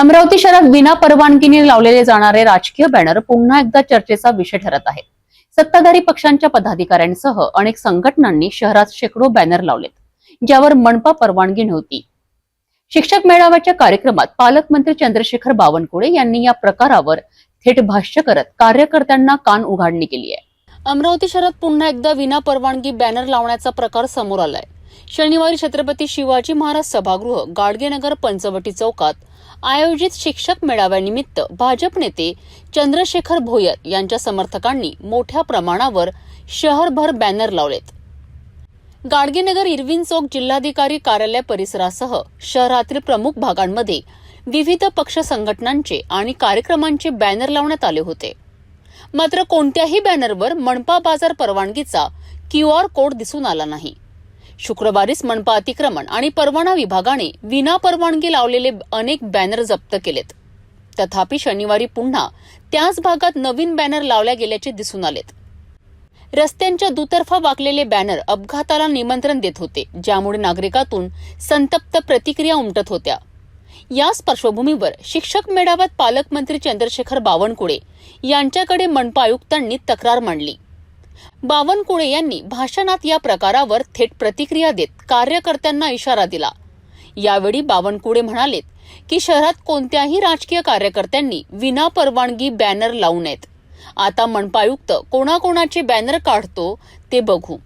अमरावती शहरात विना परवानगीने लावलेले जाणारे राजकीय बॅनर पुन्हा एकदा चर्चेचा विषय ठरत आहेत सत्ताधारी पक्षांच्या पदाधिकाऱ्यांसह अनेक संघटनांनी शहरात शेकडो बॅनर लावलेत ज्यावर मनपा परवानगी नव्हती. शिक्षक मेळाव्याच्या कार्यक्रमात पालकमंत्री चंद्रशेखर बावनकुळे यांनी या प्रकारावर थेट भाष्य करत कार्यकर्त्यांना कान उघाडणी केली आहे. अमरावती शहरात पुन्हा एकदा विना परवानगी बॅनर लावण्याचा प्रकार समोर आलाय. शनिवारी छत्रपती शिवाजी महाराज सभागृह गाडगेनगर पंचवटी चौकात आयोजित शिक्षक मेळाव्यानिमित्त भाजप नेते चंद्रशेखर भोयर यांच्या समर्थकांनी मोठ्या प्रमाणावर शहरभर बॅनर लावलेत. गाडगेनगर इरविन चौक जिल्हाधिकारी कार्यालय परिसरासह शहरातील प्रमुख भागांमध्ये विविध पक्ष संघटनांचे आणि कार्यक्रमांचे बॅनर लावण्यात आले होते. मात्र कोणत्याही बॅनरवर मनपा बाजार परवानगीचा क्यू आर कोड दिसून आला नाही. शुक्रवारीच मनपा अतिक्रमण आणि परवाना विभागाने विना परवानगी लावलेले अनेक बॅनर जप्त केलेत. तथापि शनिवारी पुन्हा त्याच भागात नवीन बॅनर लावल्या गेल्याचे दिसून आलेत. रस्त्यांच्या दुतर्फा वाकलेले बॅनर अपघाताला निमंत्रण देत होते ज्यामुळे नागरिकातून संतप्त प्रतिक्रिया उमटत होत्या. याच पार्श्वभूमीवर शिक्षक मेळाव्यात पालकमंत्री चंद्रशेखर बावनकुळे यांच्याकडे मनपा आयुक्तांनी तक्रार मांडली. बावनकुळे यांनी भाषणात या प्रकारावर थेट प्रतिक्रिया देत कार्यकर्त्यांना इशारा दिला. यावेळी बावनकुळे म्हणालेत की शहरात कोणत्याही राजकीय कार्यकर्त्यांनी विना परवानगी बॅनर लावू नयेत. आता मनपायुक्त कोणाकोणाचे बॅनर काढतो ते बघू.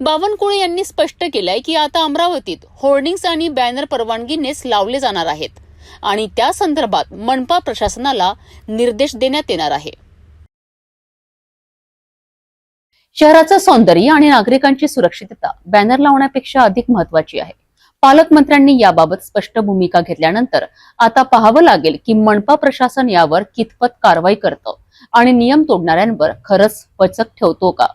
बावनकुळे यांनी स्पष्ट केलंय की आता अमरावतीत होर्डिंग्स आणि बॅनर परवानगीनेच लावले जाणार आहेत आणि त्या संदर्भात मनपा प्रशासनाला निर्देश देण्यात येणार आहे. शहराचं सौंदर्य आणि नागरिकांची सुरक्षितता बॅनर लावण्यापेक्षा अधिक महत्वाची आहे. पालकमंत्र्यांनी याबाबत स्पष्ट भूमिका घेतल्यानंतर आता पाहावं लागेल की मनपा प्रशासन यावर कितपत कारवाई करतं आणि नियम तोडणाऱ्यांवर खरंच वचक ठेवतो का?